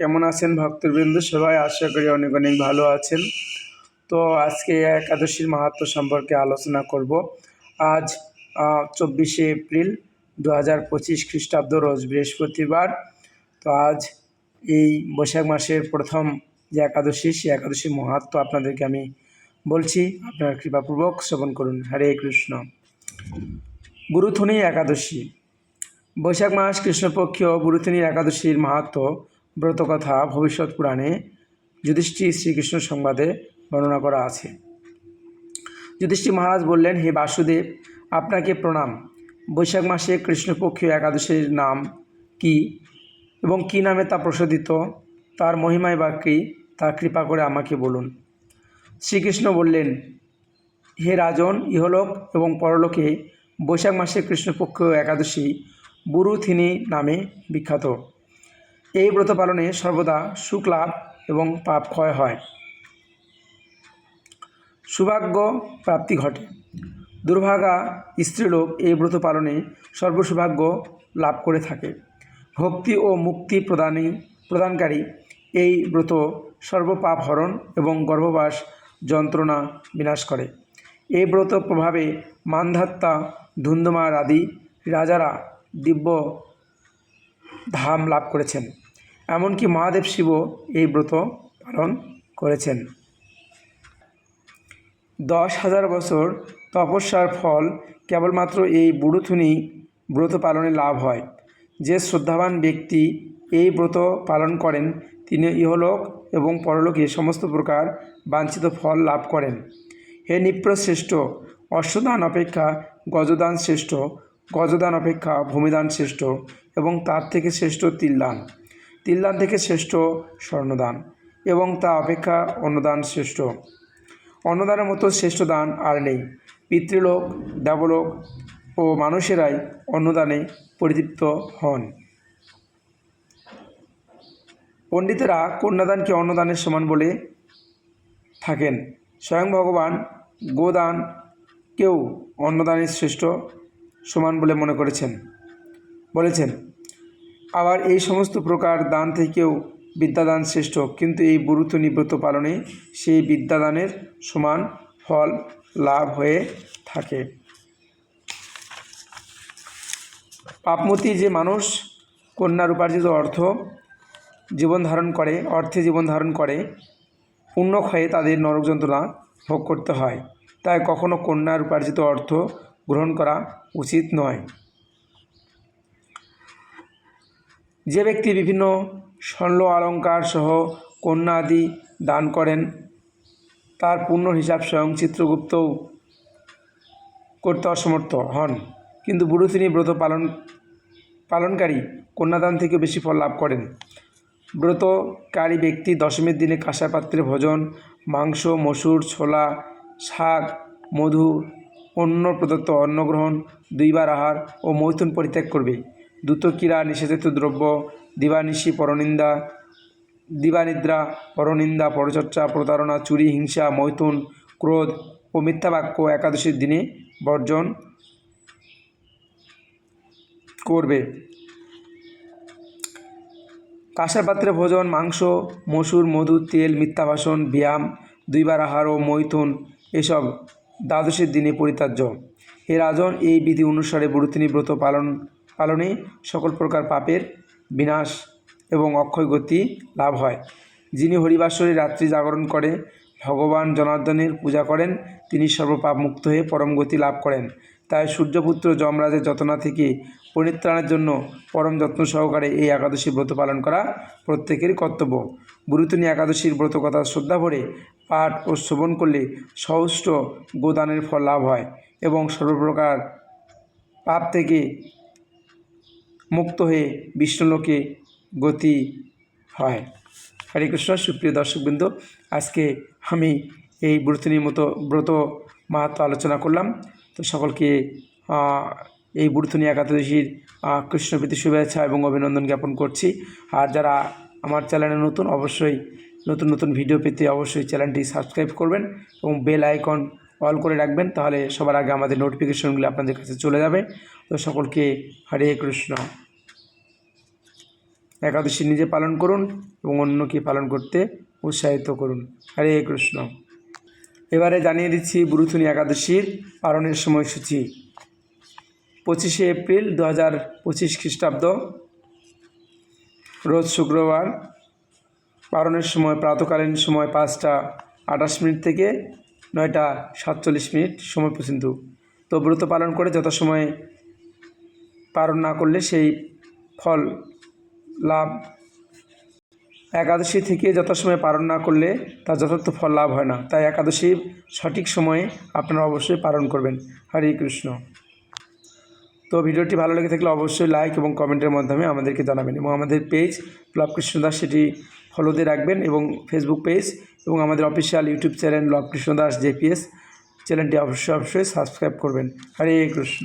কেমন আছেন ভক্তবৃন্দ? সবাই আশা করি অনেক অনেক ভালো আছেন। তো আজকে একাদশীর মাহাত্ম্য সম্পর্কে আলোচনা করব। আজ চব্বিশে এপ্রিল দু হাজার পঁচিশ খ্রিস্টাব্দ রোজ বৃহস্পতিবার। তো আজ এই বৈশাখ মাসের প্রথম যে একাদশী সেই একাদশীর মাহাত্ম্য আপনাদেরকে আমি বলছি। আপনার কৃপাপূর্বক শ্রবণ করুন। হরে কৃষ্ণ। গুরুথনী একাদশী। বৈশাখ মাস কৃষ্ণপক্ষীয় গুরুথনী একাদশীর মাহাত্ম ব্রতকথা ভবিষ্যৎ পুরাণে যুধিষ্ঠির শ্রীকৃষ্ণ সংবাদে বর্ণনা করা আছে। যুধিষ্ঠির মহারাজ বললেন, হে বাসুদেব, আপনাকে প্রণাম। বৈশাখ মাসে কৃষ্ণপক্ষীয় একাদশীর নাম কি এবং কি নামে তা প্রসাদিত? তার মহিমায় বা কী? তা কৃপা করে আমাকে বলুন। শ্রীকৃষ্ণ বললেন, হে রাজন, ইহলোক এবং পরলোকে বৈশাখ মাসে কৃষ্ণপক্ষ একাদশী বুরুথিনী নামে বিখ্যাত। এই ব্রত পালনে সর্বদা সুখ লাভ এবং পাপ ক্ষয় হয়। সৌভাগ্য প্রাপ্তি ঘটে। দুর্ভাগা স্ত্রীলোক এই ব্রত পালনে সর্বসৌভাগ্য লাভ করে থাকে। ভক্তি ও মুক্তি প্রদানী প্রদানকারী এই ব্রত সর্বপাপ হরণ এবং গর্ভবাস যন্ত্রণা বিনাশ করে। এই ব্রত প্রভাবে মানধাত্তা ধুন্ধুমার আদি রাজারা দিব্য ধাম লাভ করেছেন। এমনকি মহাদেব শিব এই ব্রত পালন করেছেন। দশ হাজার বছর তপস্যার ফল কেবলমাত্র এই বুড়ুথুনি ব্রত পালনে লাভ হয়। যে শ্রদ্ধাবান ব্যক্তি এই ব্রত পালন করেন, তিনি ইহলোক এবং পরলোকে সমস্ত প্রকার বাঞ্ছিত ফল লাভ করেন। হে নিপ্রশ্রেষ্ঠ, অশ্বদান অপেক্ষা গজদান শ্রেষ্ঠ, গজদান অপেক্ষা ভূমিদান শ্রেষ্ঠ এবং তার থেকে শ্রেষ্ঠ তিলদান। তিলদান থেকে শ্রেষ্ঠ স্বর্ণদান এবং তা অপেক্ষা অন্নদান শ্রেষ্ঠ। অন্নদানের মতো শ্রেষ্ঠ দান আর নেই। পিতৃলোক, দেবলোক ও মানুষেরাই অন্নদানে পরিতৃপ্ত হন। পণ্ডিতেরা কন্যাদানকে অন্নদানের সমান বলে থাকেন। স্বয়ং ভগবান গোদান কেউ অন্নদানের শ্রেষ্ঠ সমান বলে মনে করেছেন। বলেছেন আবার এই সমস্ত প্রকার দান থেকেও বিদ্যাদান শ্রেষ্ঠ। কিন্তু এই বুরুত নিব্রত পালনে সেই বিদ্যাদানের সমান ফল লাভ হয়ে থাকে। পাপমতি যে মানুষ কন্যার উপার্জিত অর্থ জীবন ধারণ করে, অর্থে জীবন ধারণ করে পুণ্যক্ষয়ে তাদের নরক যন্ত্রণা ভোগ করতে হয়। তাই কখনো কন্যার উপার্জিত অর্থ গ্রহণ করা উচিত নয়। যে ব্যক্তি বিভিন্ন স্বর্ণ অলঙ্কার সহ কন্যা আদি দান করেন, তার পূর্ণ হিসাব স্বয়ং চিত্রগুপ্ত করতে অসমর্থ হন। কিন্তু বুড়ো তিনি ব্রত পালন, পালনকারী কন্যাদান থেকে বেশি ফল লাভ করেন। ব্রতকারী ব্যক্তি দশমীর দিনে কাঁসা পাত্রে ভোজন, মাংস, মসুর, ছোলা, শাক, মধু অন্য প্রদত্ত অন্নগ্রহণ দুইবার আহার ও মৈথুন পরিত্যাগ করবে। দ্রুতক্রীড়া নিষেধিত দ্রব্য, দিবানিশি পরনিন্দা, দিবানিদ্রা পরনিন্দা, পরচর্চা, প্রতারণা, চুরি, হিংসা, মৈথুন, ক্রোধ ও মিথ্যা বাক্য একাদশীর দিনে বর্জন করবে। কাঁসার পাত্রে ভোজন, মাংস, মসুর, মধু, তেল, মিথ্যা ভাষণ ব্যায়াম, দুইবার আহার ও মৈথুন এসব দ্বাদশের দিনে পরিত্যাজ্য। হে রাজন এই বিধি অনুসারে বুড়ুতিনী ব্রত পালন পালনে সকল প্রকার পাপের বিনাশ এবং অক্ষয় গতি লাভ হয়। যিনি হরিবাসরে রাত্রি জাগরণ করে, ভগবান জনার্দনের পূজা করেন, তিনি সর্বপাপ মুক্ত হয়ে পরম গতি লাভ করেন। তাই সূর্যপুত্র যমরাজের যতনা থেকে পরিত্রাণের জন্য পরম যত্ন সহকারে এই একাদশী ব্রত পালন করা প্রত্যেকেরই কর্তব্য। গুরুতনী একাদশীর ব্রত কথা শ্রদ্ধা ভরে পাঠ ও শ্রবণ করলে সহস্র গোদানের ফল লাভ হয় এবং সর্বপ্রকার পাপ থেকে মুক্ত হয়ে বিষ্ণুলোকে গতি হয়। হরে কৃষ্ণ, সুপ্রিয় দর্শকবৃন্দ, আজকে আমি এই ব্রতনীর মতো ব্রত মাহাত্ম আলোচনা করলাম। তো সকলকে এই বুড়থনী একাদশীর কৃষ্ণপ্রীতি শুভেচ্ছা এবং অভিনন্দন জ্ঞাপন করছি। আর যারা আমার চ্যানেলে নতুন, অবশ্যই নতুন নতুন ভিডিও পেতে অবশ্যই চ্যানেলটি সাবস্ক্রাইব করবেন এবং বেল আইকন অল করে রাখবেন, তাহলে সবার আগে আমাদের নোটিফিকেশনগুলি আপনাদের কাছে চলে যাবে। তো সকলকে হরে কৃষ্ণ। একাদশী নিজে পালন করুন এবং অন্যকে পালন করতে উৎসাহিত করুন। হরে কৃষ্ণ। এবারে জানিয়ে দিচ্ছি বুরুথুনি একাদশীর পালনের সময়সূচি। পঁচিশে এপ্রিল দু হাজার পঁচিশ খ্রিস্টাব্দ। রোজ শুক্রবার। পালনের সময়, প্রাতকালীন সময় পাঁচটা আঠাশ মিনিট থেকে নয়টা সাতচল্লিশ মিনিট সময় পর্যন্ত। তো ব্রত পালন করে যথাসময়ে পালন না করলে সেই ফল লাভ একাদশী থেকে যথাসময়ে পালন না করলে তার যথার্থ ফল লাভ হয় না। তাই একাদশী সঠিক সময়ে আপনারা অবশ্যই পালন করবেন। হরে কৃষ্ণ। তো ভিডিওটি ভালো লেগে থাকলে অবশ্যই লাইক এবং কমেন্টের মাধ্যমে আমাদেরকে জানাবেন এবং আমাদের পেজ লব কৃষ্ণদাস সেটি ফলো দিয়ে রাখবেন এবং ফেসবুক পেজ এবং আমাদের অফিসিয়াল ইউটিউব চ্যানেল লব কৃষ্ণদাস জেপিএস। চ্যানেলটি অবশ্যই অবশ্যই সাবস্ক্রাইব করবেন। হরে কৃষ্ণ।